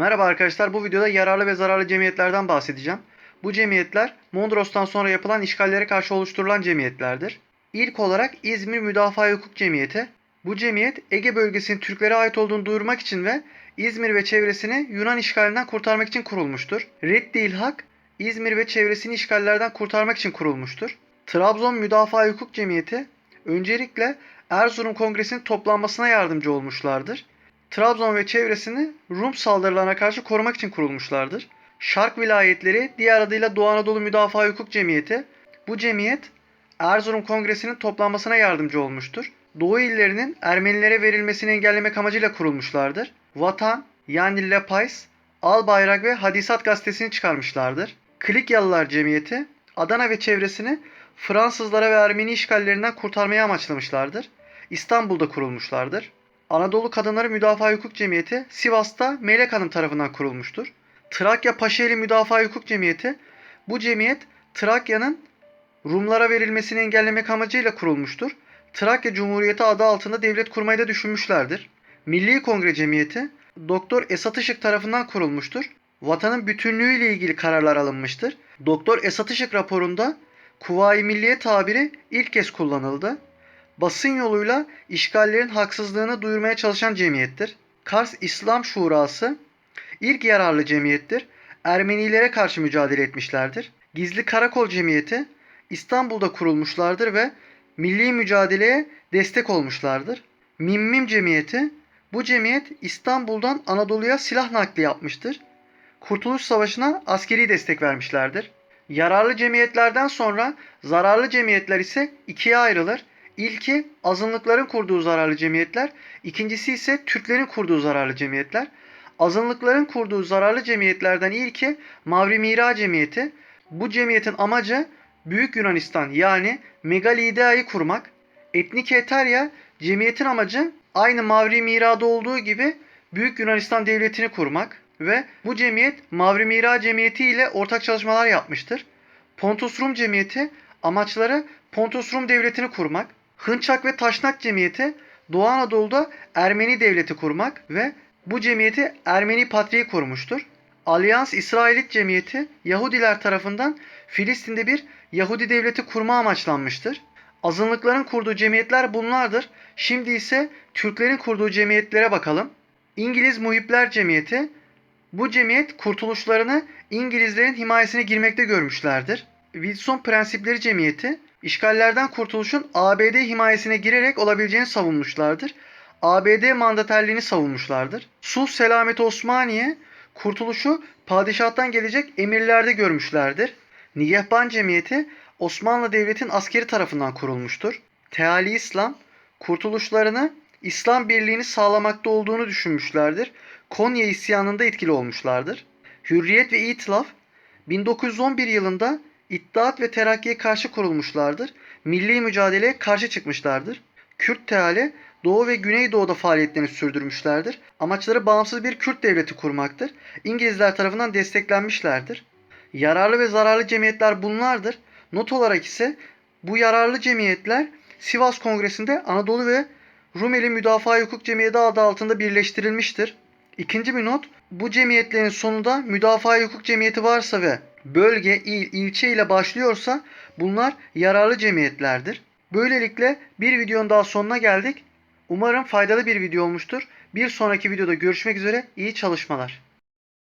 Merhaba arkadaşlar, bu videoda yararlı ve zararlı cemiyetlerden bahsedeceğim. Bu cemiyetler Mondros'tan sonra yapılan işgallere karşı oluşturulan cemiyetlerdir. İlk olarak İzmir Müdafaa Hukuk Cemiyeti. Bu cemiyet Ege bölgesinin Türklere ait olduğunu duyurmak için ve İzmir ve çevresini Yunan işgalinden kurtarmak için kurulmuştur. Reddi İlhak, İzmir ve çevresini işgallerden kurtarmak için kurulmuştur. Trabzon Müdafaa Hukuk Cemiyeti, öncelikle Erzurum Kongresi'nin toplanmasına yardımcı olmuşlardır. Trabzon ve çevresini Rum saldırılarına karşı korumak için kurulmuşlardır. Şark vilayetleri diğer adıyla Doğu Anadolu Müdafaa Hukuk Cemiyeti. Bu cemiyet Erzurum Kongresi'nin toplanmasına yardımcı olmuştur. Doğu illerinin Ermenilere verilmesini engellemek amacıyla kurulmuşlardır. Vatan, yani Lepais, Al Bayrak ve Hadisat gazetesini çıkarmışlardır. Klikyalılar Cemiyeti, Adana ve çevresini Fransızlara ve Ermeni işgallerinden kurtarmaya amaçlamışlardır. İstanbul'da kurulmuşlardır. Anadolu Kadınları Müdafaa Hukuk Cemiyeti Sivas'ta Melek Hanım tarafından kurulmuştur. Trakya Paşaeli Müdafaa Hukuk Cemiyeti bu cemiyet Trakya'nın Rumlara verilmesini engellemek amacıyla kurulmuştur. Trakya Cumhuriyeti adı altında devlet kurmayı da düşünmüşlerdir. Milli Kongre Cemiyeti Doktor Esat Işık tarafından kurulmuştur. Vatanın bütünlüğü ile ilgili kararlar alınmıştır. Doktor Esat Işık raporunda Kuvayi Milliye tabiri ilk kez kullanıldı basın yoluyla işgallerin haksızlığını duyurmaya çalışan cemiyettir. Kars İslam Şurası ilk yararlı cemiyettir. Ermenilere karşı mücadele etmişlerdir. Gizli Karakol Cemiyeti İstanbul'da kurulmuşlardır ve milli mücadeleye destek olmuşlardır. Mimmim Cemiyeti bu cemiyet İstanbul'dan Anadolu'ya silah nakli yapmıştır. Kurtuluş Savaşı'na askeri destek vermişlerdir. Yararlı cemiyetlerden sonra zararlı cemiyetler ise ikiye ayrılır. İlki azınlıkların kurduğu zararlı cemiyetler, ikincisi ise Türklerin kurduğu zararlı cemiyetler. Azınlıkların kurduğu zararlı cemiyetlerden ilki Mavri Mira Cemiyeti. Bu cemiyetin amacı Büyük Yunanistan yani Megalidea'yı kurmak. Etnik Eterya cemiyetin amacı aynı Mavri Mira'da olduğu gibi Büyük Yunanistan Devleti'ni kurmak ve bu cemiyet Mavri Mira Cemiyeti ile ortak çalışmalar yapmıştır. Pontus Rum Cemiyeti amaçları Pontus Rum Devleti'ni kurmak. Hınçak ve Taşnak Cemiyeti Doğu Anadolu'da Ermeni devleti kurmak ve bu cemiyeti Ermeni patriği kurmuştur. Alyans İsrailit Cemiyeti Yahudiler tarafından Filistin'de bir Yahudi devleti kurma amaçlanmıştır. Azınlıkların kurduğu cemiyetler bunlardır. Şimdi ise Türklerin kurduğu cemiyetlere bakalım. İngiliz Muhipler Cemiyeti bu cemiyet kurtuluşlarını İngilizlerin himayesine girmekte görmüşlerdir. Wilson Prensipleri Cemiyeti işgallerden kurtuluşun ABD himayesine girerek olabileceğini savunmuşlardır. ABD mandaterliğini savunmuşlardır. Sulh Selamet Osmaniye kurtuluşu padişahtan gelecek emirlerde görmüşlerdir. Nigehban Cemiyeti Osmanlı Devleti'nin askeri tarafından kurulmuştur. Teali İslam kurtuluşlarını İslam birliğini sağlamakta olduğunu düşünmüşlerdir. Konya isyanında etkili olmuşlardır. Hürriyet ve İtilaf 1911 yılında İttihat ve Terakki'ye karşı kurulmuşlardır. Milli mücadeleye karşı çıkmışlardır. Kürt Teali Doğu ve Güneydoğu'da faaliyetlerini sürdürmüşlerdir. Amaçları bağımsız bir Kürt devleti kurmaktır. İngilizler tarafından desteklenmişlerdir. Yararlı ve zararlı cemiyetler bunlardır. Not olarak ise bu yararlı cemiyetler Sivas Kongresi'nde Anadolu ve Rumeli Müdafaa Hukuk Cemiyeti adı altında birleştirilmiştir. İkinci bir not, bu cemiyetlerin sonunda Müdafaa Hukuk Cemiyeti varsa ve bölge, il, ilçe ile başlıyorsa bunlar yararlı cemiyetlerdir. Böylelikle bir videonun daha sonuna geldik. Umarım faydalı bir video olmuştur. Bir sonraki videoda görüşmek üzere. İyi çalışmalar.